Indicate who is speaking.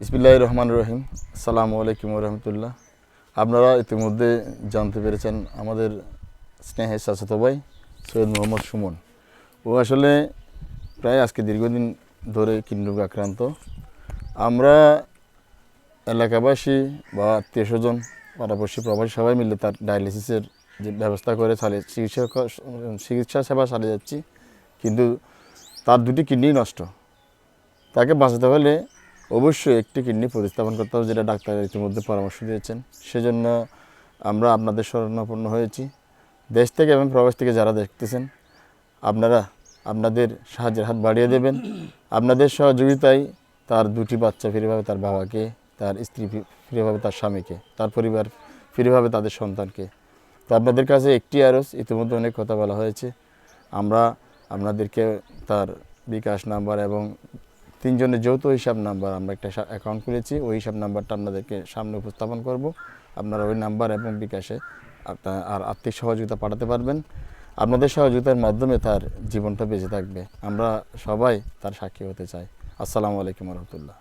Speaker 1: ইসমিল্লাহ রহমান রহিম। আসসালামু আলাইকুম রহমতুল্লাহ। আপনারা ইতিমধ্যে জানতে পেরেছেন আমাদের স্নেহের চাচাতো ভাই, সৈয়দ মোহাম্মদ সুমন। ও আসলে প্রায় আজকে দীর্ঘদিন ধরে কিডনিরোগে আক্রান্ত। আমরা এলাকাবাসী বা আত্মীয় স্বজন, পাড়াপড়শি প্রবাসী সবাই মিলে তার ডায়ালিসিসের যে ব্যবস্থা করে চালিয়ে চিকিৎসা চিকিৎসা সেবা চালিয়ে যাচ্ছি। কিন্তু তার দুটি কিডনি নষ্ট। তাকে বাঁচাতে হলে অবশ্যই একটি কিডনি প্রতিস্থাপন করতে হবে, যেটা ডাক্তার ইতিমধ্যে পরামর্শ দিয়েছেন। সেজন্য আমরা আপনাদের শরণাপন্ন হয়েছি। দেশ থেকে এবং প্রবাস থেকে যারা দেখতেছেন, আপনারা আপনাদের সাহায্যের হাত বাড়িয়ে দেবেন। আপনাদের সহযোগিতায় তার দুটি বাচ্চা ফিরে পাবে, তার বাবাকে, তার স্ত্রী ফিরে পাবে, তার স্বামীকে, তার পরিবার ফিরে পাবে, তাদের সন্তানকে। তো আপনাদের কাছে একটি আরজ ইতিমধ্যে অনেক কথা বলা হয়েছে। আমরা আপনাদেরকে তার বিকাশ নাম্বার এবং তিনজনের যৌথ হিসাব নাম্বার আমরা একটা অ্যাকাউন্ট খুলেছি, ওই হিসাব নাম্বারটা আপনাদেরকে সামনে উপস্থাপন করব। আপনারা ওই নাম্বার এবং বিকাশে আপনার আর আর্থিক সহযোগিতা পাঠাতে পারবেন। আপনাদের সহযোগিতার মাধ্যমে তার জীবনটা বেঁচে থাকবে। আমরা সবাই তার সাক্ষী হতে চাই। আসসালামু আলাইকুম রহমতুল্লাহ।